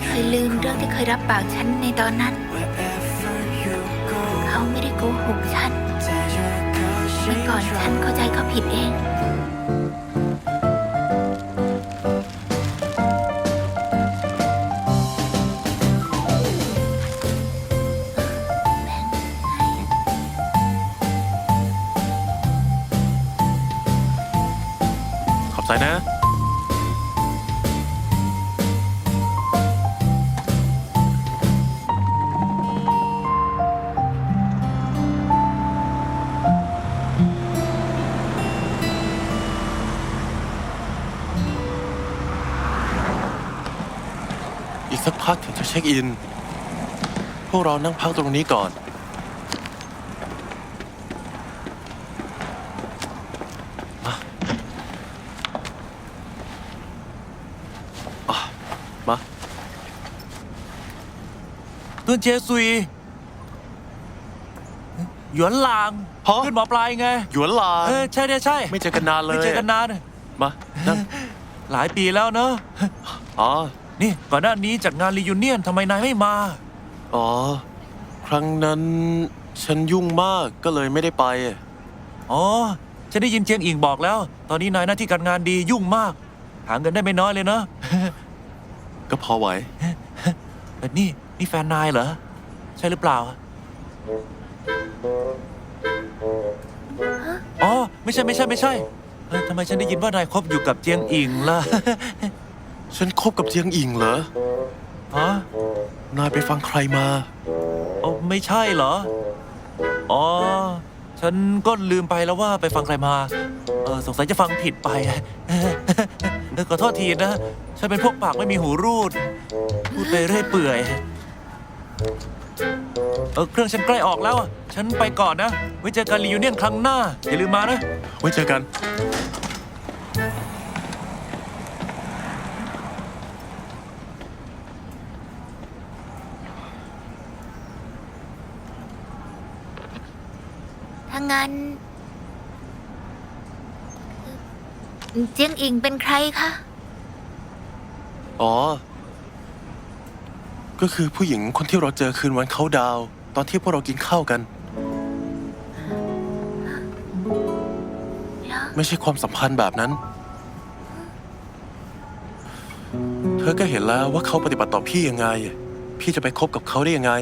่เคยลืมเรื่องที่เคยรับปากฉันในตอนนั้น เขาไม่ได้โกหกฉัน เมื่อก่อนฉันเข้าใจเขาผิดเอง ขอบใจนะ สักพักถึงจะเช็คอิน พวกเรานั่งพักตรงนี้ก่อน มาต้นเจซุยหยวนหลางฮะ ขึ้นหมอปลายไง หยวนลาเออใช่ใช่ใช่ไม่เจอกันนานเลยไม่เจอกันนาน มานั่งหลายปีแล้วเนอะอ๋อ นี่ก่อนหน้านี้จัดงานรียูเนียนทำไมนายไม่มา อ๋อ ครั้งนั้นฉันยุ่งมากก็เลยไม่ได้ไป อ๋อ ฉันได้ยินเจียงอิงบอกแล้ว ตอนนี้นายหน้าที่การงานดียุ่งมาก หาเงินได้ไม่น้อยเลยเนอะ ก็พอไหว เออนี่นี่แฟนนายเหรอ ใช่หรือเปล่าอ๋อ ไม่ใช่ไม่ใช่ไม่ใช่เอ้ยทำไมฉันได้ยินว่านายคบอยู่กับเจียงอิงล่ะ ฉันคบกับเจียงอิงเหรอ ฮะนายไปฟังใครมาอ๋อไม่ใช่เหรอ อ๋อ ฉันก็ลืมไปแล้วว่าไปฟังใครมา เออสงสัยจะฟังผิดไป เออขอโทษทีนะ ฉันเป็นพวกปากไม่มีหูรูด พูดไปเรื่อยเปื่อย เออเครื่องฉันใกล้ออกแล้วฉันไปก่อนนะ ไว้เจอกันรียูเนียนครั้งหน้า อย่าลืมมานะ ไว้เจอกัน ถ้างั้นเจียงอิงเป็นใครคะ อ๋อ ก็คือผู้หญิงคนที่เราเจอคืนวันเขาดาวน์ตอนที่พวกเรากินข้าวกันแล้วไม่ใช่ความสัมพันธ์แบบนั้น เธอก็เห็นแล้วว่าเขาปฏิบัติต่อพี่ยังไง พี่จะไปคบกับเขาได้ยังไง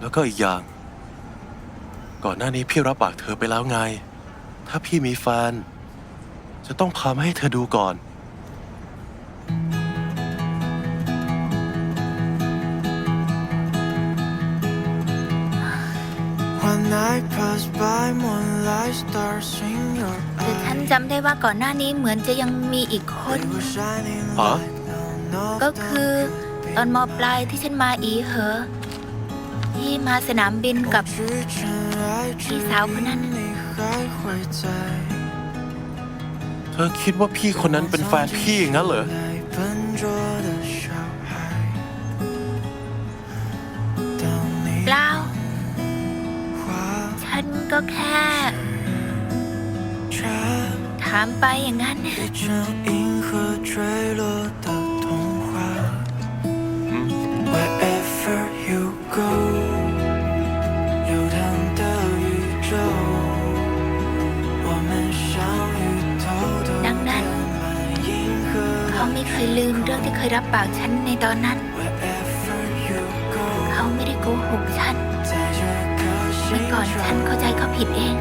แล้วก็อีกอย่าง ก่อนหน้านี้พี่รับปากเธอไปแล้วไง ถ้าพี่มีแฟน จะต้องพามาให้เธอดูก่อน One night pass by, moonlight stars in your แต่ฉัน eyes. จำได้ว่าก่อนหน้านี้เหมือนจะยังมีอีกคน We were shining Huh? light, no, no ก็คือ ตอนมปลายที่ฉันมาอีเหอ ที่มาสนามบินกับพี่สาวคนนั้น เธอคิดว่าพี่คนนั้นเป็นแฟนพี่งั้นเหรอเล่า ฉันก็แค่ ถามไปอย่างนั้น go ยลืมเรื่องที่เคยรับปากฉันในตอนนั้น เขาไม่ได้โกหกฉันเมื่อก่อนฉันเข้าใจเขาผิดเอง